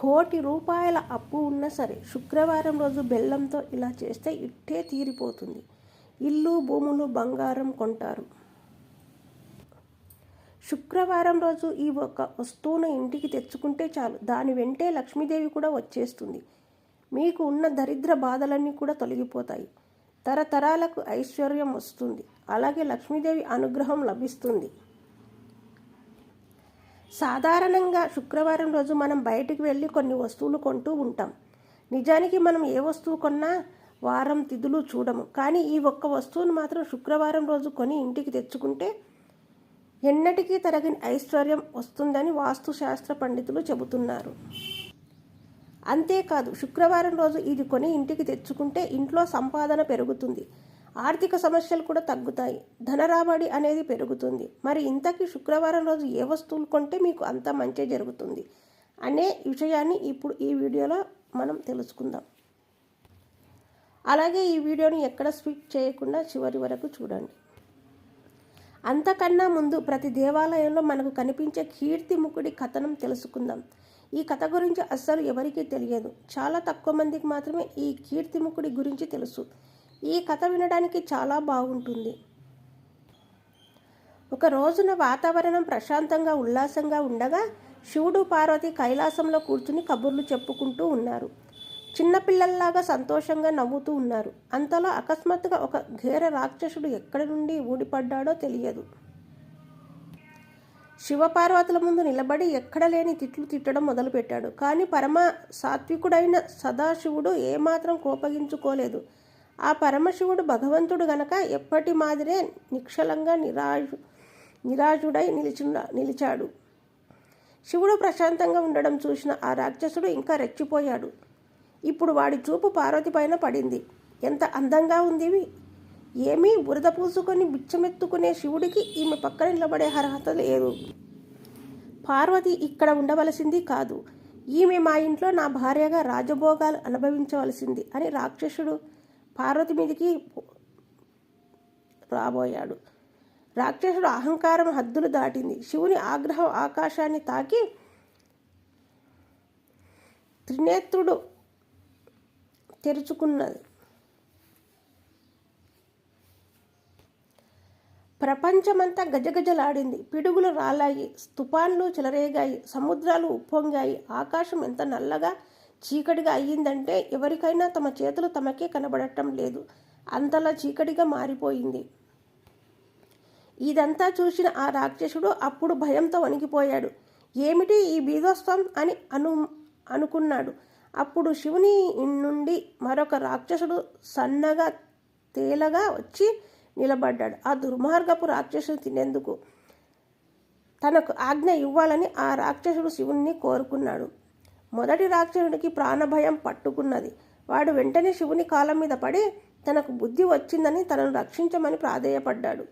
కోటి రూపాయల అప్పు ఉన్నా సరే శుక్రవారం రోజు బెల్లంతో ఇలా చేస్తే ఇట్టే తీరిపోతుంది. ఇల్లు భూములు బంగారం కొంటారు. శుక్రవారం రోజు ఈ ఒక వస్తువును ఇంటికి తెచ్చుకుంటే చాలు. దాని వెంటే లక్ష్మీదేవి కూడా వచ్చేస్తుంది. మీకు ఉన్న దరిద్ర బాధలన్నీ కూడా తొలగిపోతాయి. తరతరాలకు ఐశ్వర్యం వస్తుంది. అలాగే లక్ష్మీదేవి అనుగ్రహం లభిస్తుంది. సాధారణంగా శుక్రవారం రోజు మనం బయటికి వెళ్ళి కొన్ని వస్తువులు కొంటూ ఉంటాం. నిజానికి మనం ఏ వస్తువు కొన్నా వారం తిథులు చూడము. కానీ ఈ ఒక్క వస్తువును మాత్రం శుక్రవారం రోజు కొని ఇంటికి తెచ్చుకుంటే ఎన్నటికీ తరగని ఐశ్వర్యం వస్తుందని వాస్తుశాస్త్ర పండితులు చెబుతున్నారు. అంతేకాదు శుక్రవారం రోజు ఇది కొని ఇంటికి తెచ్చుకుంటే ఇంట్లో సంపాదన పెరుగుతుంది. ఆర్థిక సమస్యలు కూడా తగ్గుతాయి. ధనరాబడి అనేది పెరుగుతుంది. మరి ఇంతకీ శుక్రవారం రోజు ఏ వస్తువులు కొంటే మీకు అంత మంచి జరుగుతుంది? అనే విషయాన్ని ఇప్పుడు ఈ వీడియోలో మనం తెలుసుకుందాం. అలాగే ఈ వీడియోని ఎక్కడ స్విచ్ చేయకుండా చివరి వరకు చూడండి. అంతకన్నా ముందు ప్రతి దేవాలయంలో మనకు కనిపించే కీర్తిముఖుడి కథనం తెలుసుకుందాం. ఈ కథ గురించి అస్సలు ఎవరికీ తెలియదు. చాలా తక్కువ మందికి మాత్రమే ఈ కీర్తిముఖుడి గురించి తెలుసు. ఈ కథ వినడానికి చాలా బాగుంటుంది. ఒక రోజున వాతావరణం ప్రశాంతంగా ఉల్లాసంగా ఉండగా శివుడు పార్వతి కైలాసంలో కూర్చుని కబుర్లు చెప్పుకుంటూ ఉన్నారు. చిన్నపిల్లల్లాగా సంతోషంగా నవ్వుతూ ఉన్నారు. అంతలో అకస్మాత్తుగా ఒక ఘేర రాక్షసుడు ఎక్కడి నుండి ఊడిపడ్డాడో తెలియదు. శివపార్వతుల ముందు నిలబడి ఎక్కడ లేని తిట్లు తిట్టడం మొదలుపెట్టాడు. కానీ పరమ సాత్వికుడైన సదాశివుడు ఏమాత్రం కోపగించుకోలేదు. ఆ పరమశివుడు భగవంతుడు గనక ఎప్పటి మాదిరే నిక్షలంగా నిరాజు నిరాజుడై నిలిచున్న నిలిచాడు. శివుడు ప్రశాంతంగా ఉండడం చూసిన ఆ రాక్షసుడు ఇంకా రెచ్చిపోయాడు. ఇప్పుడు వాడి చూపు పార్వతి పైన పడింది. ఎంత అందంగా ఉంది ఇవి. ఏమీ బురద పూసుకొని బిచ్చమెత్తుకునే శివుడికి ఈమె పక్కన నిలబడే అర్హత లేదు. పార్వతి ఇక్కడ ఉండవలసింది కాదు. ఈమె మా ఇంట్లో నా భార్యగా రాజభోగాలు అనుభవించవలసింది అని రాక్షసుడు పార్వతి మీదికి రాబోయాడు. రాక్షసుడు అహంకారం హద్దులు దాటింది. శివుని ఆగ్రహం ఆకాశాన్ని తాకి త్రినేత్రుడు తెరుచుకున్నది. ప్రపంచమంతా గజగజలాడింది. పిడుగులు రాలాయి. తుఫాన్లు చెలరేగాయి. సముద్రాలు ఉప్పొంగాయి. ఆకాశం ఎంత నల్లగా చీకటిగా అయ్యిందంటే ఎవరికైనా తమ చేతులు తమకే కనబడటం లేదు. అంతలా చీకటిగా మారిపోయింది. ఇదంతా చూసిన ఆ రాక్షసుడు అప్పుడు భయంతో వణికిపోయాడు. ఏమిటి ఈ బీభత్సం అని అను అనుకున్నాడు. అప్పుడు శివుని నుండి మరొక రాక్షసుడు సన్నగా తేలగా వచ్చి నిలబడ్డాడు. ఆ దుర్మార్గపు రాక్షసుని తినేందుకు తనకు ఆజ్ఞ ఇవ్వాలని ఆ రాక్షసుడు శివుణ్ణి కోరుకున్నాడు. మొదటి రాక్షసుడికి ప్రాణభయం పట్టుకున్నది. వాడు వెంటనే శివుని కాలం మీద పడి తనకు బుద్ధి వచ్చిందని తనను రక్షించమని ప్రాధేయపడ్డాడు.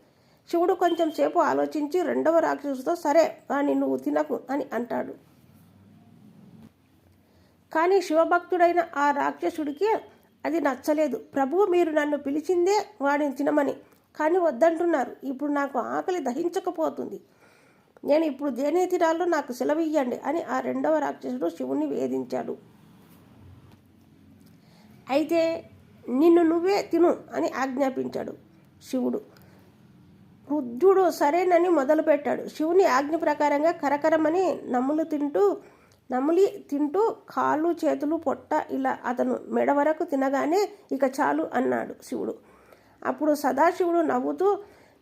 శివుడు కొంచెం సేపు ఆలోచించి రెండవ రాక్షసుతో సరే వాణ్ణి నువ్వు తినకు అని అంటాడు. కానీ శివభక్తుడైన ఆ రాక్షసుడికి అది నచ్చలేదు. ప్రభు మీరు నన్ను పిలిచిందే వాడిని తినమని. కానీ వద్దంటున్నారు. ఇప్పుడు నాకు ఆకలి దహించకపోతుంది. నేను ఇప్పుడు దేని తినాలో నాకు సెలవియ్యండి అని ఆ రెండవ రాక్షసుడు శివుని వేధించాడు. అయితే నిన్ను నువ్వే తిను అని ఆజ్ఞాపించాడు శివుడు. వృద్ధుడు సరేనని మొదలుపెట్టాడు. శివుని ఆజ్ఞ ప్రకారంగా కరకరమని నమ్ములు తింటూ నములి తింటూ కాళ్ళు చేతులు పొట్ట ఇలా అతను మెడ వరకు తినగానే ఇక చాలు అన్నాడు శివుడు. అప్పుడు సదాశివుడు నవ్వుతూ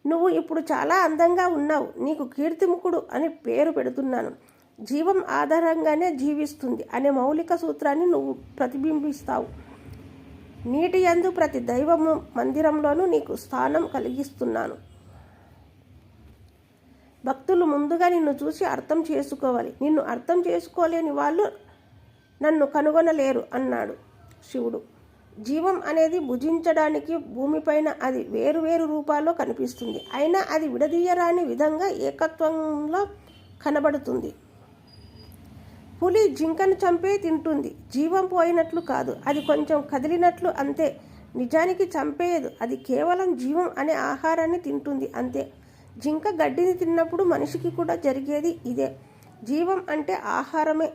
నువ్వు ఇప్పుడు చాలా అందంగా ఉన్నావు. నీకు కీర్తిముఖుడు అని పేరు పెడుతున్నాను. జీవం ఆధారంగానే జీవిస్తుంది అనే మౌలిక సూత్రాన్ని నువ్వు ప్రతిబింబిస్తావు. నీటి యందు ప్రతి దైవము మందిరంలోనూ నీకు స్థానం కలిగిస్తున్నాను. భక్తులు ముందుగా నిన్ను చూసి అర్థం చేసుకోవాలి. నిన్ను అర్థం చేసుకోలేని వాళ్ళు నన్ను కనుగొనలేరు అన్నాడు శివుడు. జీవం అనేది భుజించడానికి భూమిపైన అది వేరు వేరు రూపాల్లో కనిపిస్తుంది. అయినా అది విడదీయరాని విధంగా ఏకత్వంలో కనబడుతుంది. పులి జింకను చంపే తింటుంది. జీవం పోయినట్లు కాదు. అది కొంచెం కదిలినట్లు అంతే. నిజానికి చంపేయదు. అది కేవలం జీవం అనే ఆహారాన్ని తింటుంది. అంతే. జింక గడ్డిని తిన్నప్పుడు మనిషికి కూడా జరిగేది ఇదే. జీవం అంటే ఆహారమే.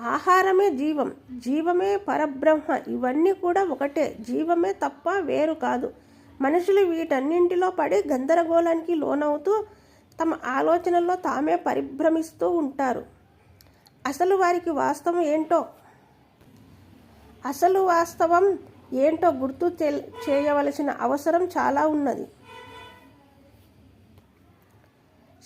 ఆహారమే జీవం జీవమే పరబ్రహ్మ. ఇవన్నీ కూడా ఒకటే. జీవమే తప్ప వేరు కాదు. మనుషులు వీటన్నింటిలో పడి గందరగోళానికి లోనవుతూ తమ ఆలోచనల్లో తామే పరిభ్రమిస్తూ ఉంటారు. అసలు వారికి వాస్తవం ఏంటో? అసలు వాస్తవం ఏంటో గుర్తు చేయవలసిన అవసరం చాలా ఉన్నది.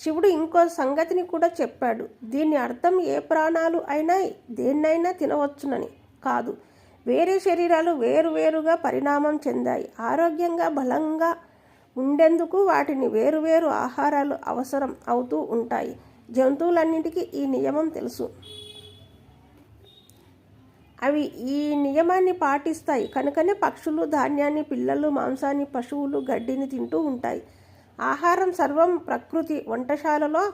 శివుడు ఇంకో సంగతిని కూడా చెప్పాడు. దీని అర్థం ఏ ప్రాణాలు అయినా దేన్నైనా తినవచ్చునని కాదు. వేరే శరీరాలు వేరువేరుగా పరిణామం చెందాయి. ఆరోగ్యంగా బలంగా ఉండేందుకు వాటిని వేరువేరు ఆహారాలు అవసరం అవుతూ ఉంటాయి. జంతువులన్నింటికీ ఈ నియమం తెలుసు. అవి ఈ నియమాన్ని పాటిస్తాయి. కనుకనే పక్షులు ధాన్యాన్ని పిల్లలు మాంసాన్ని పశువులు గడ్డిని తింటూ ఉంటాయి. ఆహారం సర్వం ప్రకృతి వంటశాలలో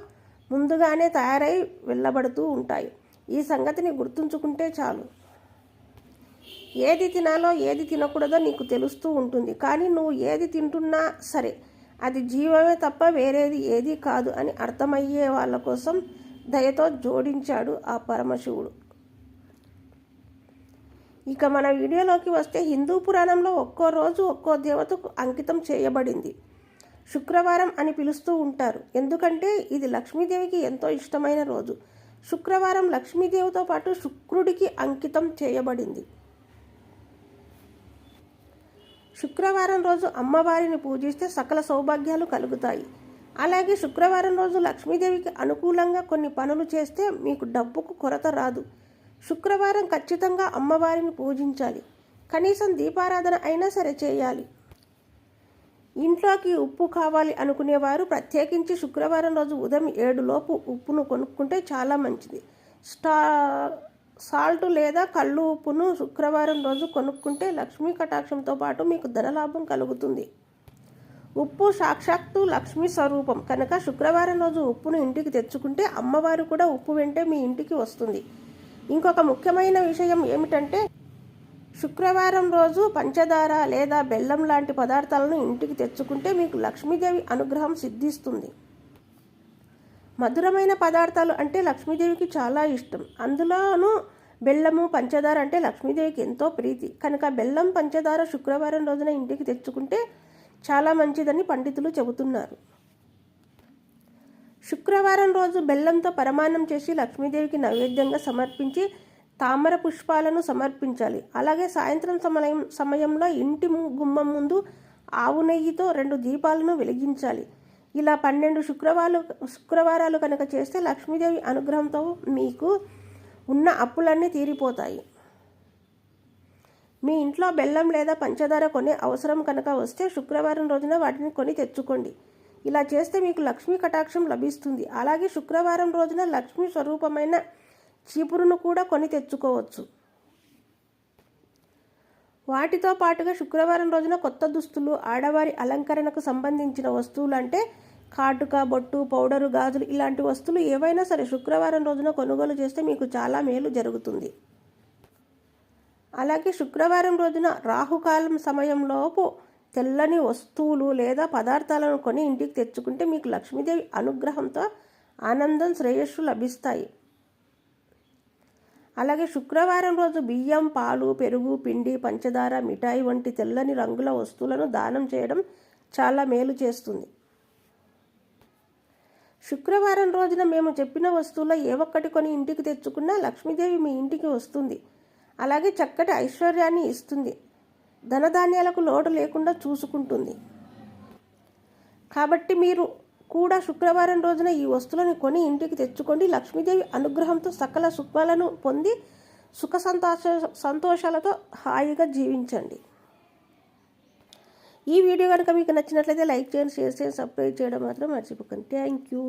ముందుగానే తయారై వెళ్ళబడుతూ ఉంటాయి. ఈ సంగతిని గుర్తుంచుకుంటే చాలు. ఏది తినాలో ఏది తినకూడదో నీకు తెలుస్తూ ఉంటుంది. కానీ నువ్వు ఏది తింటున్నా సరే అది జీవమే తప్ప వేరేది ఏది కాదు అని అర్థమయ్యే వాళ్ళ కోసం దయతో జోడించాడు ఆ పరమశివుడు. ఇక మన వీడియోలోకి వస్తే హిందూ పురాణంలో ఒక్కో రోజు ఒక్కో దేవతకు అంకితం చేయబడింది. శుక్రవారం అని పిలుస్తూ ఉంటారు. ఎందుకంటే ఇది లక్ష్మీదేవికి ఎంతో ఇష్టమైన రోజు. శుక్రవారం లక్ష్మీదేవితో పాటు శుక్రుడికి అంకితం చేయబడింది. శుక్రవారం రోజు అమ్మవారిని పూజిస్తే సకల సౌభాగ్యాలు కలుగుతాయి. అలాగే శుక్రవారం రోజు లక్ష్మీదేవికి అనుకూలంగా కొన్ని పనులు చేస్తే మీకు డబ్బుకు కొరత రాదు. శుక్రవారం ఖచ్చితంగా అమ్మవారిని పూజించాలి. కనీసం దీపారాధన అయినా సరే చేయాలి. ఇంట్లోకి ఉప్పు కావాలి అనుకునేవారు ప్రత్యేకించి శుక్రవారం రోజు ఉదయం ఏడులోపు ఉప్పును కొనుక్కుంటే చాలా మంచిది. స్టా సాల్ట్ లేదా కళ్ళు ఉప్పును శుక్రవారం రోజు కొనుక్కుంటే లక్ష్మీ కటాక్షంతో పాటు మీకు ధనలాభం కలుగుతుంది. ఉప్పు సాక్షాత్తు లక్ష్మీ స్వరూపం. కనుక శుక్రవారం రోజు ఉప్పును ఇంటికి తెచ్చుకుంటే అమ్మవారు కూడా ఉప్పు వెంటే మీ ఇంటికి వస్తుంది. ఇంకొక ముఖ్యమైన విషయం ఏమిటంటే శుక్రవారం రోజు పంచదార లేదా బెల్లం లాంటి పదార్థాలను ఇంటికి తెచ్చుకుంటే మీకు లక్ష్మీదేవి అనుగ్రహం సిద్ధిస్తుంది. మధురమైన పదార్థాలు అంటే లక్ష్మీదేవికి చాలా ఇష్టం. అందులోనూ బెల్లము పంచదార అంటే లక్ష్మీదేవికి ఎంతో ప్రీతి. కనుక బెల్లం పంచదార శుక్రవారం రోజున ఇంటికి తెచ్చుకుంటే చాలా మంచిదని పండితులు చెబుతున్నారు. శుక్రవారం రోజు బెల్లంతో పరమాన్నం చేసి లక్ష్మీదేవికి నైవేద్యంగా సమర్పించి తామర పుష్పాలను సమర్పించాలి. అలాగే సాయంత్రం సమయం సమయంలో ఇంటి గుమ్మం ముందు ఆవు నెయ్యితో రెండు దీపాలను వెలిగించాలి. ఇలా పన్నెండు శుక్రవారాలు శుక్రవారాలు కనుక చేస్తే లక్ష్మీదేవి అనుగ్రహంతో మీకు ఉన్న అప్పులన్నీ తీరిపోతాయి. మీ ఇంట్లో బెల్లం లేదా పంచదార కొనే అవసరం కనుక వస్తే శుక్రవారం రోజున వాటిని కొని తెచ్చుకోండి. ఇలా చేస్తే మీకు లక్ష్మీ కటాక్షం లభిస్తుంది. అలాగే శుక్రవారం రోజున లక్ష్మీ స్వరూపమైన చీపురును కూడా కొని తెచ్చుకోవచ్చు. వాటితో పాటుగా శుక్రవారం రోజున కొత్త దుస్తులు ఆడవారి అలంకరణకు సంబంధించిన వస్తువులు అంటే కాటుక బొట్టు పౌడరు గాజులు ఇలాంటి వస్తువులు ఏవైనా సరే శుక్రవారం రోజున కొనుగోలు చేస్తే మీకు చాలా మేలు జరుగుతుంది. అలాగే శుక్రవారం రోజున రాహుకాలం సమయంలోపు తెల్లని వస్తువులు లేదా పదార్థాలను కొని ఇంటికి తెచ్చుకుంటే మీకు లక్ష్మీదేవి అనుగ్రహంతో ఆనందం శ్రేయస్సు లభిస్తాయి. అలాగే శుక్రవారం రోజు బియ్యం పాలు పెరుగు పిండి పంచదార మిఠాయి వంటి తెల్లని రంగుల వస్తువులను దానం చేయడం చాలా మేలు చేస్తుంది. శుక్రవారం రోజున మేము చెప్పిన వస్తువుల ఏ ఒక్కటి కొని ఇంటికి తెచ్చుకున్నా లక్ష్మీదేవి మీ ఇంటికి వస్తుంది. అలాగే చక్కటి ఐశ్వర్యాన్ని ఇస్తుంది. ధనధాన్యాలకు లోటు లేకుండా చూసుకుంటుంది. కాబట్టి మీరు కూడా శుక్రవారం రోజున ఈ వస్తువులను కొని ఇంటికి తెచ్చుకోండి. లక్ష్మీదేవి అనుగ్రహంతో సకల సుఖాలను పొంది సుఖ సంతోష సంతోషాలతో హాయిగా జీవించండి. ఈ వీడియో కనుక మీకు నచ్చినట్లయితే లైక్ చేయండి షేర్ చేయండి సబ్స్క్రైబ్ చేయడం మాత్రం మర్చిపోకండి. Thank you